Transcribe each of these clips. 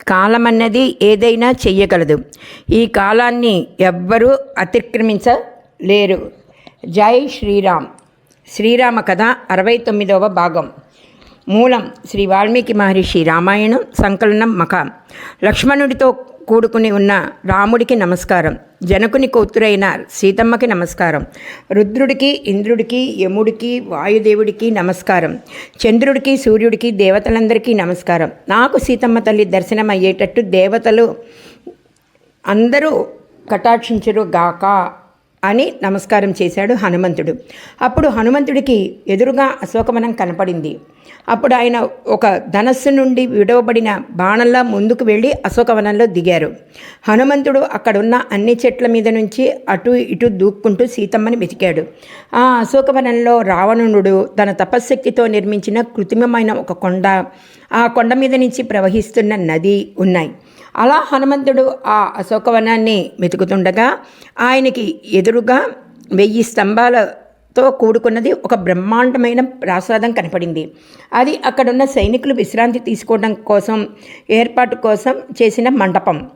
కాలం అన్నది ఏదైనా చెయ్యగలదు. ఈ కాలాన్ని ఎవ్వరూ అతిక్రమించలేరు. జై శ్రీరామ్. శ్రీరామ కథ అరవై తొమ్మిదవ భాగం. మూలం శ్రీ వాల్మీకి మహర్షి రామాయణం సంకలనం మఖ. లక్ష్మణుడితో కూడుకుని ఉన్న రాముడికి నమస్కారం జనకుని కూతురైన సీతమ్మకి నమస్కారం రుద్రుడికి ఇంద్రుడికి యముడికి వాయుదేవుడికి నమస్కారం చంద్రుడికి సూర్యుడికి దేవతలందరికీ నమస్కారం. నాకు సీతమ్మ తల్లి దర్శనం అయ్యేటట్టు దేవతలు అందరూ కటాక్షించరు గాక. అని నమస్కారం చేశాడు హనుమంతుడు. అప్పుడు హనుమంతుడికి ఎదురుగా అశోకవనం కనపడింది. అప్పుడు ఆయన ఒక ధనస్సు నుండి విడవబడిన బాణంలా ముందుకు వెళ్ళి అశోకవనంలో దిగారు. హనుమంతుడు అక్కడున్న అన్ని చెట్ల మీద నుంచి అటు ఇటు దూక్కుంటూ సీతమ్మని వెతికాడు. ఆ అశోకవనంలో రావణుడు తన తపశ్శక్తితో నిర్మించిన కృత్రిమమైన ఒక కొండ ఆ కొండ మీద నుంచి ప్రవహిస్తున్న నది ఉన్నాయి. అలా హనుమంతుడు ఆ అశోకవనాన్ని వెతుకుతుండగా ఆయనకి ఎదురుగా వెయ్యి స్తంభాలతో కూడుకున్నది ఒక బ్రహ్మాండమైన ప్రాసాదం కనపడింది. అది అక్కడున్న సైనికులు విశ్రాంతి తీసుకోవడం కోసం ఏర్పాటు కోసం చేసిన మండపం.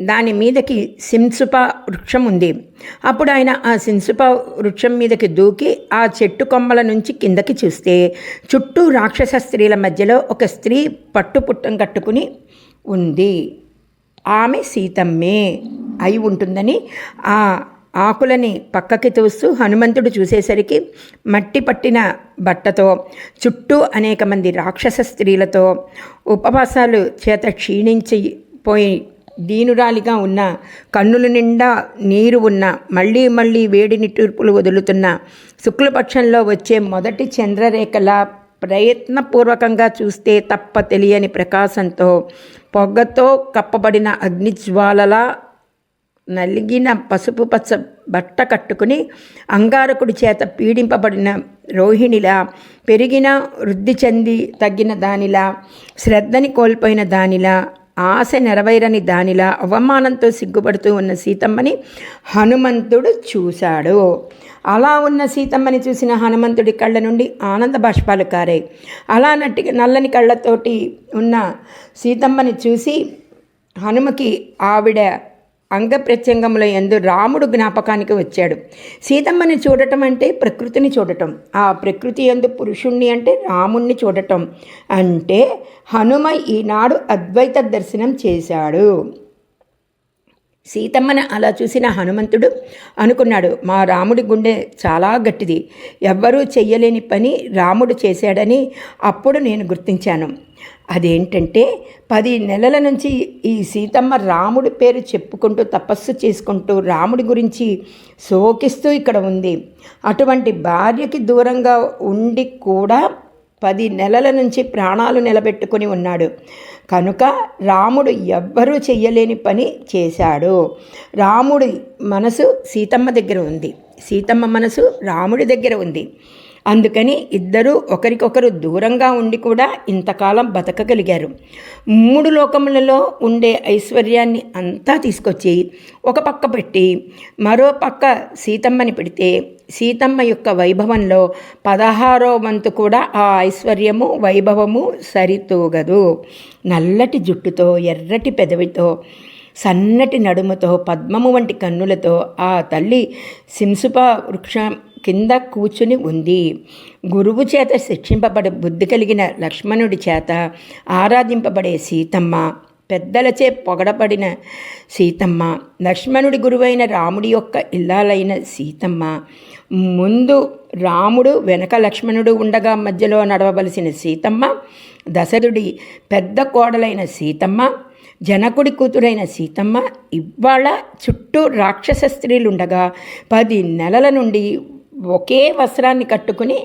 దాని మీదకి సింసుప వృక్షం ఉంది. అప్పుడు ఆయన ఆ సింసుప వృక్షం మీదకి దూకి ఆ చెట్టు కొమ్మల నుంచి కిందకి చూస్తే చుట్టూ రాక్షస స్త్రీల మధ్యలో ఒక స్త్రీ పట్టు పుట్టం కట్టుకుని ఉంది. ఆమె సీతమ్మే అయి ఉంటుందని ఆ ఆకులని పక్కకి తోస్తూ హనుమంతుడు చూసేసరికి మట్టి పట్టిన బట్టతో చుట్టూ అనేక మంది రాక్షస స్త్రీలతో ఉపవాసాలు చేత క్షీణించిపోయి దీనురాలిగా ఉన్న కన్నుల నిండా నీరు ఉన్న మళ్ళీ మళ్ళీ వేడిని నిట్టూర్పులు వదులుతున్న శుక్లపక్షంలో వచ్చే మొదటి చంద్రరేఖలా ప్రయత్నపూర్వకంగా చూస్తే తప్ప తెలియని ప్రకాశంతో పొగతో కప్పబడిన అగ్నిజ్వాలలా నలిగిన పసుపు పచ్చ బట్ట కట్టుకుని అంగారకుడి చేత పీడింపబడిన రోహిణిలా పెరిగిన వృద్ధి చెంది తగ్గిన దానిలా శ్రద్ధని కోల్పోయిన దానిలా ఆశ నెరవేరని దానిలా అవమానంతో సిగ్గుపడుతూ ఉన్న సీతమ్మని హనుమంతుడు చూశాడు. అలా ఉన్న సీతమ్మని చూసిన హనుమంతుడి కళ్ళ నుండి ఆనంద బాష్పాలు కారాయి. అలా నట్టి నల్లని కళ్ళతోటి ఉన్న సీతమ్మని చూసి హనుమకి ఆవిడ అంగప్రత్యంగముల ఎందు రాముడు జ్ఞాపకానికి వచ్చాడు. సీతమ్మని చూడటం అంటే ప్రకృతిని చూడటం. ఆ ప్రకృతి ఎందు పురుషుణ్ణి అంటే రాముణ్ణి చూడటం. అంటే హనుమ ఈనాడు అద్వైత దర్శనం చేశాడు. సీతమ్మని అలా చూసిన హనుమంతుడు అనుకున్నాడు మా రాముడి గుండె చాలా గట్టిది. ఎవ్వరూ చెయ్యలేని పని రాముడు చేశాడని అప్పుడు నేను గుర్తించాను. అదేంటంటే పది నెలల నుంచి ఈ సీతమ్మ రాముడి పేరు చెప్పుకుంటూ తపస్సు చేసుకుంటూ రాముడి గురించి శోకిస్తూ ఇక్కడ ఉంది. అటువంటి భార్యకి దూరంగా ఉండి కూడా పది నెలల నుంచి ప్రాణాలు నిలబెట్టుకుని ఉన్నాడు. కనుక రాముడు ఎవ్వరూ చెయ్యలేని పని చేశాడు. రాముడి మనసు సీతమ్మ దగ్గర ఉంది. సీతమ్మ మనసు రాముడి దగ్గర ఉంది. అందుకని ఇద్దరూ ఒకరికొకరు దూరంగా ఉండి కూడా ఇంతకాలం బతకగలిగారు. మూడు లోకములలో ఉండే ఐశ్వర్యాన్ని అంతా తీసుకొచ్చి ఒక పక్క పెట్టి మరో పక్క సీతమ్మని పెడితే సీతమ్మ యొక్క వైభవంలో పదహారో వంతు కూడా ఆ ఐశ్వర్యము వైభవము సరితూగదు. నల్లటి జుట్టుతో ఎర్రటి పెదవితో సన్నటి నడుముతో పద్మము వంటి కన్నులతో ఆ తల్లి సింసుప వృక్షం కింద కూర్చుని ఉంది. గురువు చేత శిక్షింపబడే బుద్ధి కలిగిన లక్ష్మణుడి చేత ఆరాధింపబడే సీతమ్మ పెద్దలచే పొగడబడిన సీతమ్మ లక్ష్మణుడి గురువైన రాముడి యొక్క ఇల్లాలైన సీతమ్మ. ముందు రాముడు వెనక లక్ష్మణుడు ఉండగా మధ్యలో నడవవలసిన సీతమ్మ దశరుడి పెద్ద కోడలైన సీతమ్మ జనకుడి కూతురైన సీతమ్మ ఇవాళ చుట్టూ రాక్షస స్త్రీలుండగా పది నెలల నుండి ఒకే వస్త్రాన్ని కట్టుకుని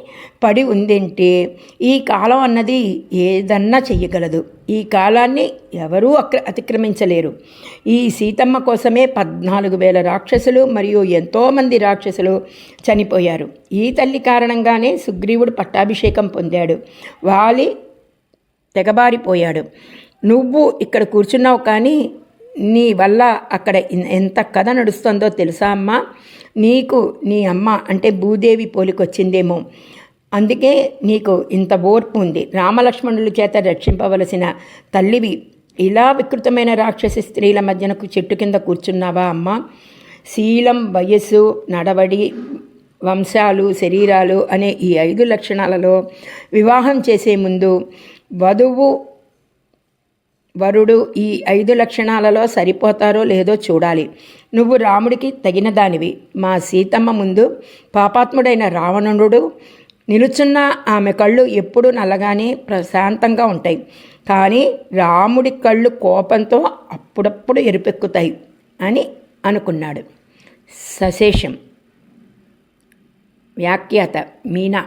పడి ఉందంటే ఈ కాలం అన్నది ఏదన్నా చెయ్యగలదు. ఈ కాలాన్ని ఎవరూ అక్ర అతిక్రమించలేరు. ఈ సీతమ్మ కోసమే పద్నాలుగు వేల రాక్షసులు మరియు ఎంతోమంది రాక్షసులు చనిపోయారు. ఈ తల్లి కారణంగానే సుగ్రీవుడు పట్టాభిషేకం పొందాడు. వాలి తెగబారిపోయాడు. నువ్వు ఇక్కడ కూర్చున్నావు కానీ నీ వల్ల అక్కడ ఎంత కథ నడుస్తుందో తెలుసా అమ్మా? నీకు నీ అమ్మ అంటే భూదేవి పోలికొచ్చిందేమో. అందుకే నీకు ఇంత ఓర్పు ఉంది. రామలక్ష్మణుల చేత రక్షింపవలసిన తల్లివి ఇలా వికృతమైన రాక్షసి స్త్రీల మధ్యనకు చెట్టు కింద కూర్చున్నావా అమ్మ? శీలం వయస్సు నడవడి వంశాలు శరీరాలు అనే ఈ ఐదు లక్షణాలలో వివాహం చేసే ముందు వధువు వరుడు ఈ ఐదు లక్షణాలలో సరిపోతారో లేదో చూడాలి. నువ్వు రాముడికి తగిన దానివి మా సీతమ్మ ముందు పాపాత్ముడైన రావణుడు నిలుచున్న ఆమె కళ్ళు ఎప్పుడూ నల్లగానే ప్రశాంతంగా ఉంటాయి. కానీ రాముడి కళ్ళు కోపంతో అప్పుడప్పుడు ఎరుపెక్కుతాయి అని అనుకున్నాడు. సశేషం. వ్యాఖ్యాత మీనా.